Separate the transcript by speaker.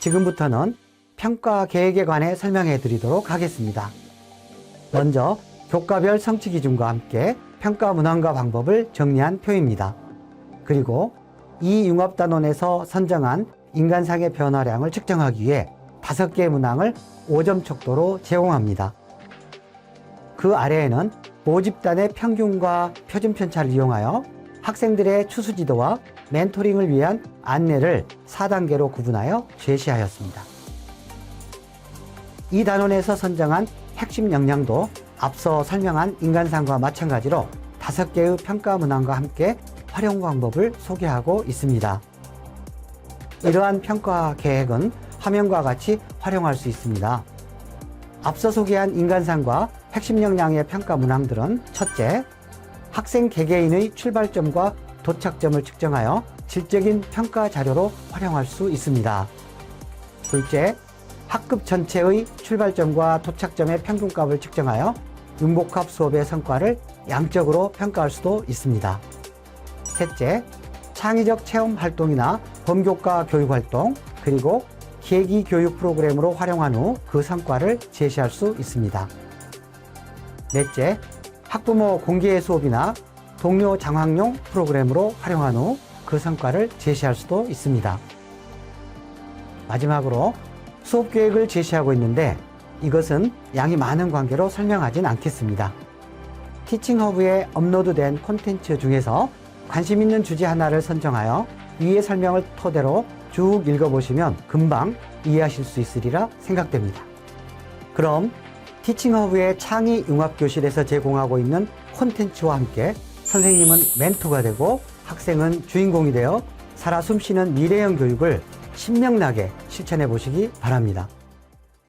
Speaker 1: 지금부터는 평가 계획에 관해 설명해 드리도록 하겠습니다. 먼저 교과별 성취 기준과 함께 평가 문항과 방법을 정리한 표입니다. 그리고 이 융합단원에서 선정한 인간상의 변화량을 측정하기 위해 다섯 개의 문항을 5점 척도로 제공합니다. 그 아래에는 모집단의 평균과 표준 편차를 이용하여 학생들의 추수 지도와 멘토링을 위한 안내를 4단계로 구분하여 제시하였습니다. 이 단원에서 선정한 핵심 역량도 앞서 설명한 인간상과 마찬가지로 다섯 개의 평가 문항과 함께 활용 방법을 소개하고 있습니다. 이러한 평가 계획은 화면과 같이 활용할 수 있습니다. 앞서 소개한 인간상과 핵심 역량의 평가 문항들은 첫째, 학생 개개인의 출발점과 도착점을 측정하여 질적인 평가 자료로 활용할 수 있습니다. 둘째, 학급 전체의 출발점과 도착점의 평균값을 측정하여 융복합 수업의 성과를 양적으로 평가할 수도 있습니다. 셋째, 창의적 체험 활동이나 범교과 교육 활동, 그리고 계기 교육 프로그램으로 활용한 후 그 성과를 제시할 수 있습니다. 넷째, 학부모 공개 수업이나 동료 장학용 프로그램으로 활용한 후 그 성과를 제시할 수도 있습니다. 마지막으로 수업 계획을 제시하고 있는데 이것은 양이 많은 관계로 설명하진 않겠습니다. 티칭허브에 업로드된 콘텐츠 중에서 관심 있는 주제 하나를 선정하여 위의 설명을 토대로 쭉 읽어보시면 금방 이해하실 수 있으리라 생각됩니다. 그럼 티칭허브의 창의 융합교실에서 제공하고 있는 콘텐츠와 함께 선생님은 멘토가 되고 학생은 주인공이 되어 살아 숨쉬는 미래형 교육을 신명나게 실천해 보시기 바랍니다.